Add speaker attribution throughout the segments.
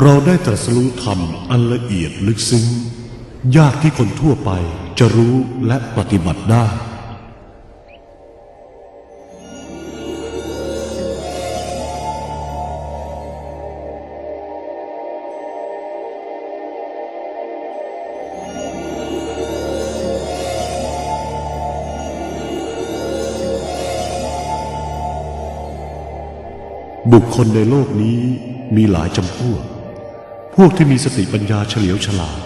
Speaker 1: เราได้ตรัสรู้ธรรมอันละเอียดลึกซึ้ง ยากที่คนทั่วไปจะรู้และปฏิบัติได้บุคคลในโลกนี้มีหลายจำพวก พวกที่มีสติปัญญาเฉลียวฉลาด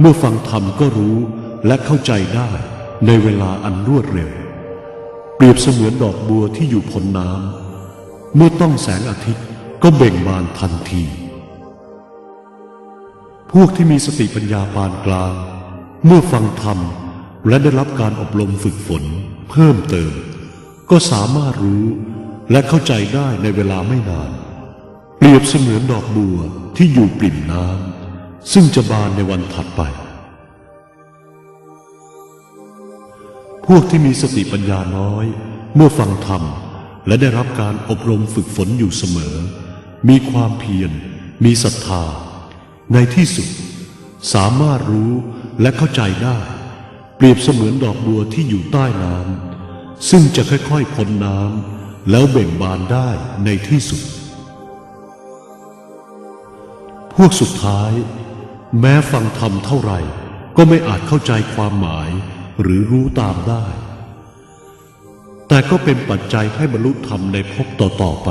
Speaker 1: เมื่อฟังธรรมก็รู้และเข้าใจได้ในเวลาอันรวดเร็ว เปรียบเสมือนดอกบัวที่อยู่พ้นน้ำเมื่อต้องแสงอาทิตย์ก็เบ่งบานทันที พวกที่มีสติปัญญาปานกลาง เมื่อฟังธรรมและได้รับการอบรมฝึกฝน เพิ่มเติม ก็สามารถรู้และเข้าใจได้ในเวลาไม่นาน เปรียบเสมือนดอกบัว ที่อยู่ปริ่มน้ำซึ่งจะบานในวันถัดไป พวกที่มีสติปัญญาน้อย เมื่อฟังธรรมและได้รับการอบรมฝึกฝนอยู่เสมอ มีความเพียร มีศรัทธา ในที่สุด สามารถรู้และเข้าใจได้ เปรียบเสมือนดอกบัวที่อยู่ใต้น้ำซึ่งจะค่อยๆพ้นน้ำแล้วเบ่งบานได้ในที่สุด พวกสุดท้าย แม้ฟังธรรมเท่าไหร่ ก็ไม่อาจเข้าใจความหมายหรือรู้ตามได้ แต่ก็เป็นปัจจัยให้บรรลุธรรมในภพต่อๆไป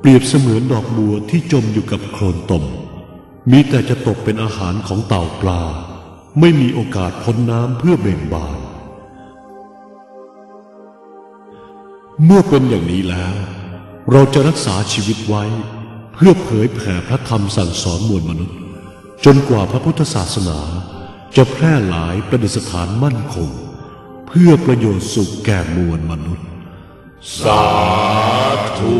Speaker 1: เปรียบเสมือนดอกบัวที่จมอยู่กับโคลนตม มีแต่จะตกเป็นอาหารของเต่าปลา ไม่มีโอกาสพ้นน้ำเพื่อเบ่งบาน เมื่อเป็นอย่างนี้แล้ว เราจะรักษาชีวิตไว้ เพื่อเผยแผ่พระธรรมสั่งสอนมวลมนุษย์ จนกว่าพระพุทธศาสนา จะแพร่หลายประดิษฐานมั่นคง เพื่อประโยชน์สุขแก่มวลมนุษย์
Speaker 2: สาธุ